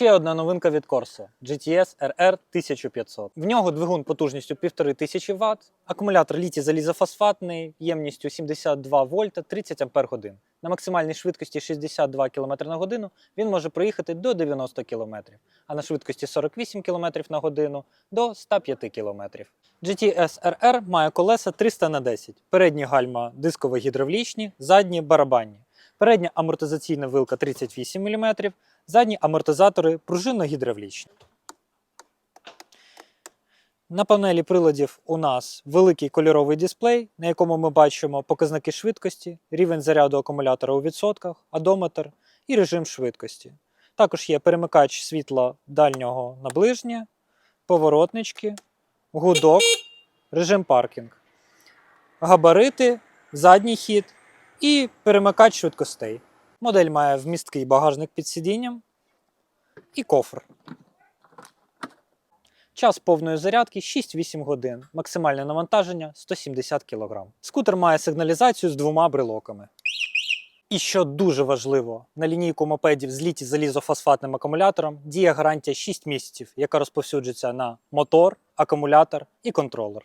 Ще одна новинка від Corsa GTS RR 1500. В нього двигун потужністю 1500 Вт, акумулятор літій залізофосфатний ємністю 72 вольта 30 Ампер. На максимальній швидкості 62 км на годину він може проїхати до 90 км, а на швидкості 48 км на годину до 105 км. GTS RR має колеса 300 на 10, передні гальма дисково-гідравлічні, задні барабанні. Передня амортизаційна вилка 38 мм, задні амортизатори пружинно-гідравлічні. На панелі приладів у нас великий кольоровий дисплей, на якому ми бачимо показники швидкості, рівень заряду акумулятора у відсотках, одометр і режим швидкості. Також є перемикач світла дальнього на ближнє, поворотнички, гудок, режим паркінг, габарити, задній хід і перемикач швидкостей. Модель має вмісткий багажник під сидінням і кофр. Час повної зарядки 6-8 годин, максимальне навантаження 170 кг. Скутер має сигналізацію з двома брелоками. І що дуже важливо, на лінійку мопедів з літі залізофосфатним акумулятором діє гарантія 6 місяців, яка розповсюджується на мотор, акумулятор і контролер.